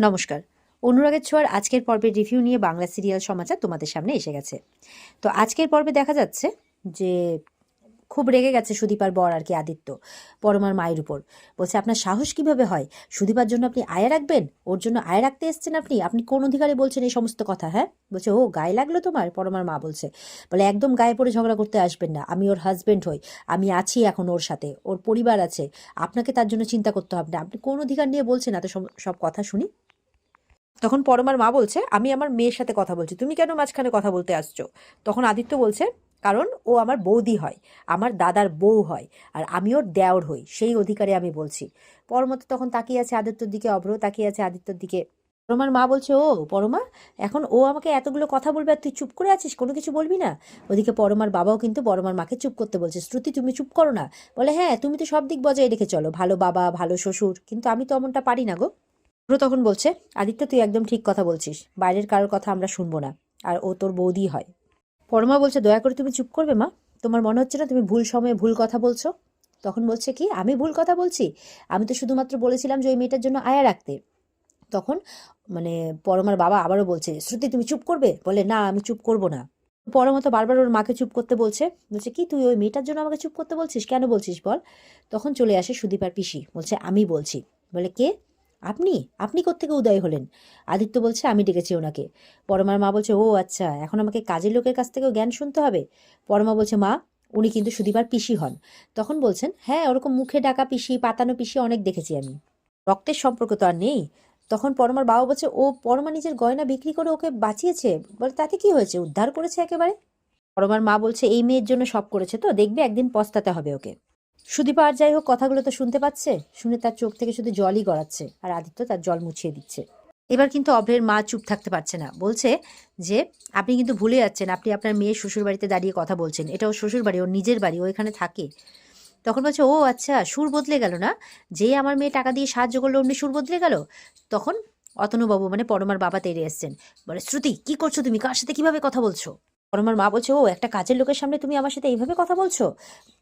নমস্কার। অনুরাগের ছোঁয়ার আজকের পর্বের রিভিউ নিয়ে বাংলা সিরিয়াল সমাচার তোমাদের সামনে এসে গেছে। তো আজকের পর্বে দেখা যাচ্ছে যে খুব রেগে গেছে সুদীপার বর আর কি আদিত্য পরমার মায়ের উপর। বলছে, আপনার সাহস কীভাবে হয়? সুদীপার জন্য আপনি আয় রাখবেন? ওর জন্য আয় রাখতে এসছেন আপনি? আপনি কোন অধিকারে বলছেন এই সমস্ত কথা হ্যাঁ? বলছে, ও, গায়ে লাগল তোমার? পরমার মা বলছে, বলে, একদম গায়ে পড়ে ঝগড়া করতে আসবেন না। আমি ওর হাজব্যান্ড হই। আমি আছি এখন ওর সাথে। ওর পরিবার আছে। আপনাকে তার জন্য চিন্তা করতে হবে না। আপনি কোন অধিকার নিয়ে বলছেন? এত সব- কথা শুনি। তখন পরমার মা বলছে, আমি আমার মেয়ের সাথে কথা বলছি। তুমি কেন মাঝখানে কথা বলতে আসছো? তখন আদিত্য বলছে, কারণ ও আমার বৌদি হয়, আমার দাদার বউ হয়, আর আমি ওর দেওর হই, সেই অধিকারে আমি বলছি। পরমা তো তখন তাকিয়ে আছে আদিত্যর দিকে, অভ্র তাকিয়ে আছে আদিত্যর দিকে। পরমার মা বলছে, ও পরমা, এখন ও আমাকে এতগুলো কথা বলবে আর তুই চুপ করে আছিস? কোনো কিছু বলবি না? ওদিকে পরমার বাবাও কিন্তু পরমার মাকে চুপ করতে বলছে, শ্রুতি, তুমি চুপ করো না। বলে হ্যাঁ তুমি তো সব দিক বজায় রেখে চলো, ভালো বাবা, ভালো শ্বশুর, কিন্তু আমি তো এমনটা পারি না গো। অভ্র তখন বলছে, আদিত্য, তুই একদম ঠিক কথা বলছিস। বাইরের কারোর কথা আমরা শুনব না। আর ও তোর বৌদি হয়। পরমা বলছে, দয়া করে তুমি চুপ করবে মা। তোমার মনে হচ্ছে না তুমি ভুল সময়ে ভুল কথা বলছো? তখন বলছে কি, আমি ভুল কথা বলছি? আমি তো শুধুমাত্র বলেছিলাম যে ওই মেয়েটার জন্য আয়া রাখতে। তখন মানে পরমার বাবা আবারও বলছে, শ্রুতি, তুমি চুপ করবে? বলে, না, আমি চুপ করব না। পরমা তো বারবার ওর মাকে চুপ করতে বলছে। বলছে, কি, তুই ওই মেয়েটার জন্য আমাকে চুপ করতে বলছিস? কেন বলছিস বল? তখন চলে আসে সুদীপার পিসি। বলছে, আমি বলছি। বলে, কে? আপনি? আপনি কোত্থেকে উদয় হলেন? আদিত্য বলছে, আমি ডেকেছি ওনাকে। পরমার মা বলছে, ও আচ্ছা এখন আমাকে কাজের লোকের কাছ থেকেও জ্ঞান শুনতে হবে? পরমা বলছে, মা, উনি কিন্তু সুদীপার পিসি হন। তখন বলছেন হ্যাঁ ওরকম মুখে ডাকা পিসি, পাতানো পিসি অনেক দেখেছি আমি। রক্তের সম্পর্ক তো আর নেই। তখন পরমার বাবা বলছে, ও পরমা নিজের গয়না বিক্রি করে ওকে বাঁচিয়েছে? বলে, তাতে কি হয়েছে? উদ্ধার করেছে একেবারে? পরমার মা বলছে, এই মেয়ের জন্য সব করেছে তো, দেখবে একদিন পস্তাতে হবে ওকে। সুদীপা আর যাই হোক, কথাগুলো তো শুনতে পাচ্ছে। শুনে তার চোখ থেকে শুধু জলই গড়াচ্ছে আর আদিত্য তার জল মুছিয়ে দিচ্ছে। এবার কিন্তু অভ্রের মা চুপ থাকতে পারছে না। বলছে যে, আপনি কিন্তু ভুলে যাচ্ছেন। আপনি আপনার মেয়ের শ্বশুর বাড়িতে দাঁড়িয়ে কথা বলছেন। এটা ওর শ্বশুর বাড়ি ওর নিজের বাড়ি ও এখানে থাকে। তখন বলছে, ও আচ্ছা সুর বদলে গেল না? যেই আমার মেয়ে টাকা দিয়ে সাহায্য করল, অমনি সুর বদলে গেল? তখন অতনুবাবু মানে পরমার বাবা তেড়ে এসছেন। বলে, শ্রুতি, কি করছ তুমি? কার সাথে কীভাবে কথা বলছো? পরমার মা বলছে, ও, একটা কাজের লোকের সামনে তুমি আমার সাথে এইভাবে কথা বলছো?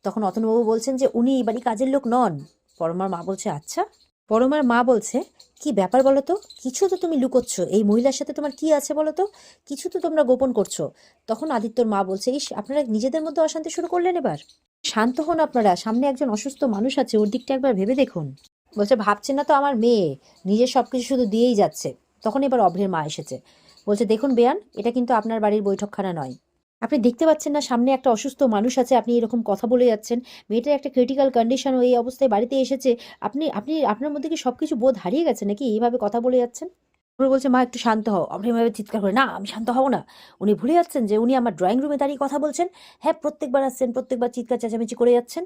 তখন অতনুবাবু বলছেন যে, উনি এই কাজের লোক নন। পরমার মা বলছে আচ্ছা। পরমার মা বলছে, কি ব্যাপার বলো তো? কিছু তো তুমি লুকোচ্ছ। এই মহিলার সাথে তোমার কি আছে বলো তো? কিছু তো তোমরা গোপন করছ। তখন আদিত্যর মা বলছে, ইস, আপনারা নিজেদের মধ্যে অশান্তি শুরু করলেন এবার। শান্ত হন আপনারা। সামনে একজন অসুস্থ মানুষ আছে, ওর দিকটা একবার ভেবে দেখুন। বলছে ভাবছেন না তো আমার মেয়ে। নিজের সবকিছু শুধু দিয়েই যাচ্ছে। তখন এবার অভ্রের মা এসেছে। বলছে, দেখুন বেয়ান, এটা কিন্তু আপনার বাড়ির বৈঠকখানা নয়। আপনি দেখতে পাচ্ছেন না, সামনে একটা অসুস্থ মানুষ আছে, আপনি এরকম কথা বলে যাচ্ছেন। মেয়েটার একটা ক্রিটিক্যাল কন্ডিশন ও এই অবস্থায় বাড়িতে এসেছে। আপনি আপনি, আপনার মধ্যে কি সব কিছু বোধ হারিয়ে গেছে নাকি? এইভাবে কথা বলে যাচ্ছেন? ওরা বলছে, মা, একটু শান্ত হও। আপনি এভাবে চিৎকার করে, না, আমি শান্ত হব না। উনি ভুলে যাচ্ছেন যে উনি আমার ড্রয়িং রুমে দাঁড়িয়ে কথা বলছেন। হ্যাঁ প্রত্যেকবার আসছেন, প্রত্যেকবার চিৎকার চেঁচামেচি করে যাচ্ছেন।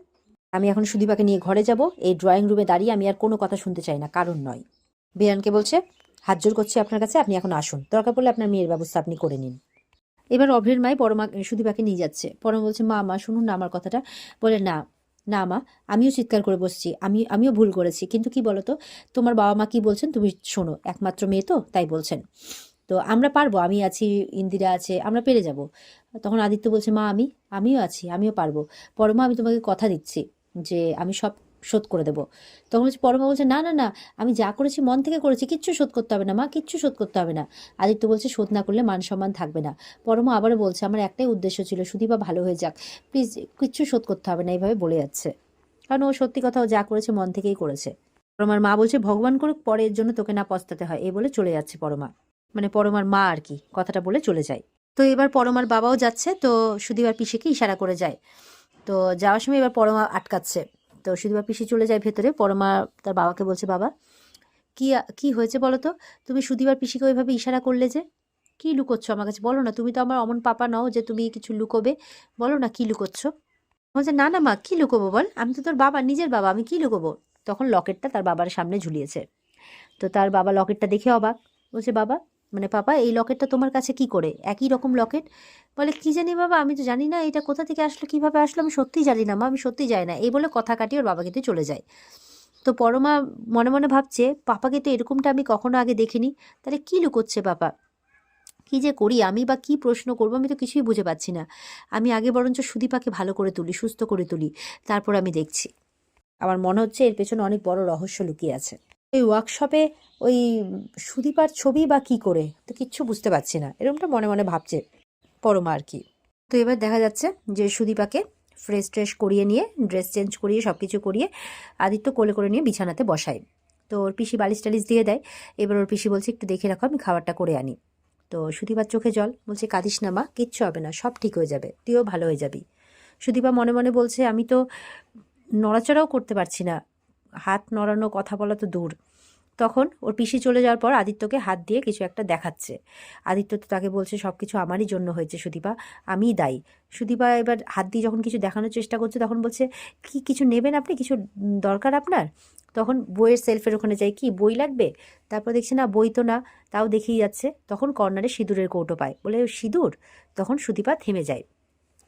আমি এখন সুদীপাকে নিয়ে ঘরে যাব। এই ড্রয়িং রুমে দাঁড়িয়ে আমি আর কোনো কথা শুনতে চাই না, কারণ নয়। বেয়ানকে বলছে, হাত জোর করছি আপনার কাছে, আপনি এখন আসুন। দরকার পড়লে আপনার মেয়ের ব্যবস্থা আপনি করে নিন। এবার অভ্রের মাই পরমা সুদীপাকে নিয়ে যাচ্ছে। পরমা বলছে, মা মা, শুনুন না আমার কথাটা। বলে, না না মা, আমিও চিৎকার করে বসছি। আমি, আমিও ভুল করেছি। কিন্তু কি বলতো, তোমার বাবা মা কি বলছেন তুমি শোনো, একমাত্র মেয়ে তো, তাই বলছেন। তো আমরা পারব, আমি আছি, ইন্দিরা আছে, আমরা পেরে যাব। তখন আদিত্য বলছে, মা, আমি, আমিও আছি, আমিও পারব। পরমা, আমি তোমাকে কথা দিচ্ছি যে, আমি সব শোধ করে দেবো। তখন হচ্ছে পরমা বলছে, না না না, আমি যা করেছি মন থেকে করেছি, কিচ্ছু শোধ করতে হবে না, মা, কিচ্ছু শোধ করতে হবে না। আদিত্য বলছে, শোধ না করলে মান সম্মান থাকবে না। পরমা আবার বলছে, আমার একটাই উদ্দেশ্য ছিল, সুদীপা ভালো হয়ে যাক। প্লিজ, কিচ্ছু শোধ করতে হবে না। এইভাবে বলে যাচ্ছে। কারণ ও সত্যি কথা, ও যা করেছে মন থেকেই করেছে। পরমার মা বলছে, ভগবান করুক, পরে এর জন্য তোকে না পস্তাতে হয়। এই বলে চলে যাচ্ছে পরমা। মানে পরমার মা আর কি, কথাটা বলে চলে যায়। তো এবার পরমার বাবাও যাচ্ছে, তো সুদীপার পিসিকে ইশারা করে যায়। তো যাওয়ার সময় এবার পরমা আটকাচ্ছে। তো সুদীপার পিসি চলে যায় ভেতরে পরমা তার বাবাকে বলছে, বাবা, কি কি হয়েছে বলো তো তুমি সুদীপার পিসিকে ওইভাবে ইশারা করলে যে? কি লুকোচ্ছ আমার কাছে? বলো না, তুমি তো আমার অমন পাপা নও যে তুমি কিছু লুকোবে। বলো না, কি লুকোচ্ছ? বলছে, না না মা, কি লুকোবো বল? আমি তো তোর বাবা, নিজের বাবা, আমি কি লুকোবো? তখন লকেটটা তার বাবার সামনে ঝুলিয়েছে। তো তার বাবা লকেটটা দেখে অবাক। বলছে, বাবা মানে পাপা, এই লকেটটা তোমার কাছে কি করে? একই রকম লকেট? বলে, কি জানি বাবা, আমি তো জানি না এটা কোথা থেকে আসলো, কীভাবে আসলো, আমি সত্যিই জানি না মা, আমি সত্যিই জানি না। এই বলে কথা কাটিয়ে ওর বাবা কিন্তু চলে যায়। তো পরমা মনে মনে ভাবছে, পাপাকে তো এরকমটা আমি কখনো আগে দেখিনি। তাহলে কি লুকোচ্ছে পাপা? কি যে করি আমি বা কি প্রশ্ন করব, আমি তো কিছুই বুঝে পাচ্ছি না। আমি আগে বরঞ্চ সুদীপাকে ভালো করে তুলি, সুস্থ করে তুলি, তারপর আমি দেখছি। আমার মনে হচ্ছে এর পেছনে অনেক বড় রহস্য লুকিয়ে আছে। ওই ওয়ার্কশপে ওই সুদীপার ছবি বা কি করে? তো কিচ্ছু বুঝতে পারছি না। এরকমটা মনে মনে ভাবছে পরমা আর কি। তো এবার দেখা যাচ্ছে যে সুদীপাকে ফ্রেশ ট্রেশ করিয়ে নিয়ে ড্রেস চেঞ্জ করিয়ে সব কিছু করিয়ে আদিত্য কোলে করে নিয়ে বিছানাতে বসায়। তো ওর পিসি বালিশ টালিশ দিয়ে দেয়। এবার ওর পিসি বলছে, একটু দেখে রাখো, আমি খাবারটা করে আনি। তো সুদীপার চোখে জল, বলছে, কাঁদিস না মা, কিচ্ছু হবে না, সব ঠিক হয়ে যাবে, তুইও ভালো হয়ে যাবি। সুদীপা মনে মনে বলছে, আমি তো নড়াচড়াও করতে পারছি না হাত নড়ানো, কথা বলা তো দূর। তখন ওর পিসি চলে যাওয়ার পর আদিত্যকে হাত দিয়ে কিছু একটা দেখাচ্ছে। আদিত্য তো তাকে বলছে সব কিছু আমারই জন্য হয়েছে সুদীপা, আমিই দায়ী। সুদীপা এবার হাত দিয়ে যখন কিছু দেখানোর চেষ্টা করছে, তখন বলছে, কি, কিছু নেবেন আপনি? কিছু দরকার আপনার? তখন বইয়ের সেলফের ওখানে যাই, কি, বই লাগবে? তারপর দেখছি, না, বই তো না, তাও দেখিয়ে যাচ্ছে। তখন কর্নারে সিঁদুরের কৌটো পায়। বলে "ও সিঁদুর? তখন সুদীপা থেমে যায়।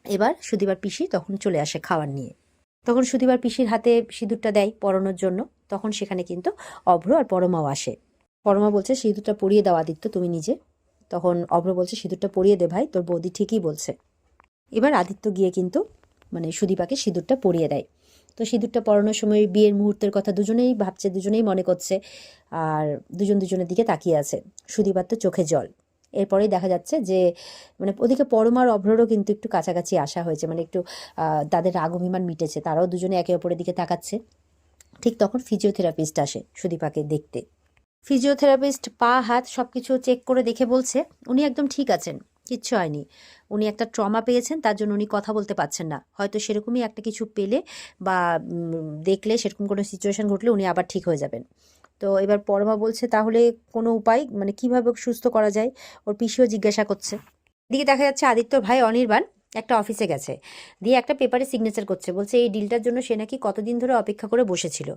এবার সুদীপার পিসি তখন চলে আসে খাওয়ার নিয়ে। তখন সুদীপার পিসির হাতে সিঁদুরটা দেয় পরানোর জন্য। তখন সেখানে কিন্তু অভ্র আর পরমাও আসে। পরমা বলছে, সিঁদুরটা পরিয়ে দাও আদিত্য, তুমি নিজে। তখন অভ্র বলছে, সিঁদুরটা পরিয়ে দে ভাই, তোর বৌদি ঠিকই বলছে। এবার আদিত্য গিয়ে কিন্তু মানে সুদীপাকে সিঁদুরটা পরিয়ে দেয়। তো সিঁদুরটা পরানোর সময় বিয়ের মুহূর্তের কথা দুজনেই ভাবছে, দুজনেই মনে করছে, আর দুজন দুজনের দিকে তাকিয়ে আছে। সুদীপার তো চোখে জল। এরপরেই দেখা যাচ্ছে যে মানে ওদিকে পরমার অভ্ররও কিন্তু একটু কাছাকাছি আসা হয়েছে মানে একটু তাদের রাগ অভিমান মিটেছে, তারাও দুজনে একে অপরের দিকে তাকাচ্ছে। ঠিক তখন ফিজিওথেরাপিস্ট আসে সুদীপাকে দেখতে। ফিজিওথেরাপিস্ট পা, হাত সব কিছু চেক করে দেখে বলছে, উনি একদম ঠিক আছেন, কিচ্ছু হয়নি। উনি একটা ট্রমা পেয়েছেন, তার জন্য উনি কথা বলতে পারছেন না। হয়তো সেরকমই একটা কিছু পেলে বা দেখলে সেরকম কোনো সিচুয়েশন ঘটলে উনি আবার ঠিক হয়ে যাবেন। তো এবার পরমা বলছে, তাহলে কোনো উপায়? মানে কীভাবে সুস্থ করা যায়? ওর পিসিও জিজ্ঞাসা করছে। এদিকে দেখা যাচ্ছে আদিত্য ভাই অনির্বাণ একটা অফিসে গেছে। দিয়ে একটা পেপারে সিগনেচার করছে। বলছে, এই ডিলটার জন্য সে নাকি কতদিন ধরে অপেক্ষা করে বসেছিল?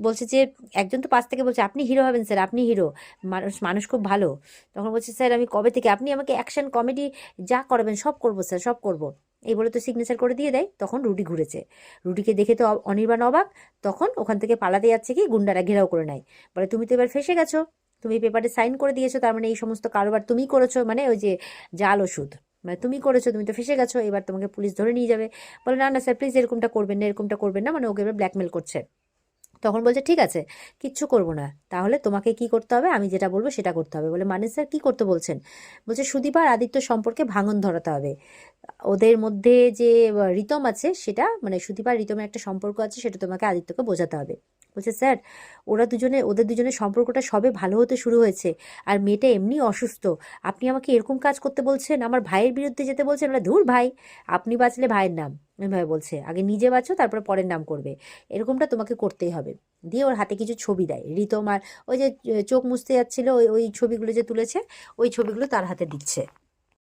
বলছে যে, একজন তো পাশ থেকে বলছে, আপনি হিরো হবেন, স্যার, আপনি হিরো। মানুষ মানুষ খুব ভালো। তখন বলছে, স্যার, আমি কবে থেকে, আপনি আমাকে অ্যাকশন কমেডি যা করবেন সব করব, স্যার, সব করব। এই বলে তো সিগনেচার করে দিয়ে দেয়, তখন রুডি ঘুরেছে। রুডিকে দেখে তো অনির্বাণ অবাক, তখন ওখান থেকে পালাতে যাচ্ছে কি, গুন্ডারা ঘেরাও করে নেয়। বলে, তুমি তো এবার ফেসে গেছো, তুমি পেপারে সাইন করে দিয়েছ, তার মানে এই সমস্ত কারোবার তুমি করেছ মানে ওই যে জাল ওষুধ মানে তুমি করেছ, তুমি তো ফেসে গেছো, এবার তোমাকে পুলিশ ধরে নিয়ে যাবে। বলে, না না স্যার প্লিজ এরকমটা করবেন না, এরকমটা করবেন না। মানে ওকে এবার ব্ল্যাকমেল করছে। তখন বলছে, ঠিক আছে, কিচ্ছু করব না। তাহলে তোমাকে কি করতে হবে? আমি যেটা বলব সেটা করতে হবে। বলে মানে স্যার কি করতে বলছেন? বলছে, সুদীপা আর আদিত্য সম্পর্কে ভাঙন ধরাতে হবে। ওদের মধ্যে যে রিতম আছে, সেটা মানে সুদীপা আর রিতমের একটা সম্পর্ক আছে, সেটা তোমাকে আদিত্যকে বোঝাতে হবে। বলছে, স্যার, ওরা দুজনে, ওদের দুজনের সম্পর্কটা সবে ভালো হতে শুরু হয়েছে। আর মেয়েটা এমনি অসুস্থ। আপনি আমাকে এরকম কাজ করতে বলছেন, আমার ভাইয়ের বিরুদ্ধে যেতে বলছেন? বলে, ধুর ভাই, আপনি বাঁচলে ভাইয়ের নাম। এভাবে বলছে, আগে নিজে বাঁচো তারপরে পরের নাম করবে। এরকমটা তোমাকে করতেই হবে। দিয়ে ওর হাতে কিছু ছবি দেয়। রিতম আর ওই যে চোখ মুছতে যাচ্ছিল, ওই ওই ছবিগুলো যে তুলেছে, ওই ছবিগুলো তার হাতে দিচ্ছে।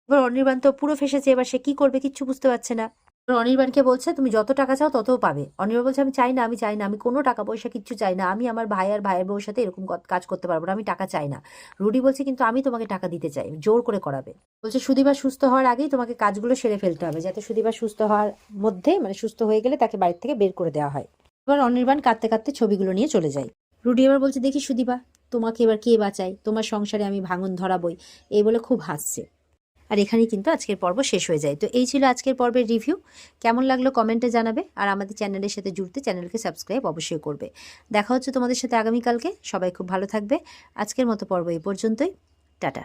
এবার অনির্বাণ তো পুরো ফেসেছে, এবার সে কী করবে কিচ্ছু বুঝতে পারছে না। অনির্বাণকে বলছে, তুমি যত টাকা চাও ততও পাবে। অনির্বাণ বলছে, আমি চাই না, আমি চাই না, আমি কোনো টাকা পয়সা কিচ্ছু চাই না। আমি আমার ভাই আর ভাইয়ের বউর সাথে এরকম কাজ করতে পারব না, আমি টাকা চাই না। রুডি বলছে, কিন্তু আমি তোমাকে টাকা দিতে চাই, জোর করে করাবে। বলছে, সুদীপা সুস্থ হওয়ার আগেই তোমাকে কাজগুলো সেরে ফেলতে হবে, যাতে সুদীপা সুস্থ হওয়ার মধ্যে মানে সুস্থ হয়ে গেলে তাকে বাড়ির থেকে বের করে দেওয়া হয়। এবার অনির্বাণ কাঁদতে কাঁদতে ছবিগুলো নিয়ে চলে যায়। রুডি এবার বলছে, দেখি সুদীপা, তোমাকে এবার কে বাঁচায়? তোমার সংসারে আমি ভাঙন ধরাবই। এই বলে খুব হাসছে। আর এখানেই কিন্তু আজকের পর্ব শেষ হয়ে যায়। তো এই ছিল আজকের পর্বের রিভিউ কেমন লাগল কমেন্টে জানাবে আর আমাদের চ্যানেলের সাথে জুড়তে চ্যানেলকে সাবস্ক্রাইব অবশ্যই করবে। দেখা হচ্ছে তোমাদের সাথে আগামীকালকে। সবাই খুব ভালো থাকবে। আজকের মতো পর্ব এই পর্যন্তই। টাটা।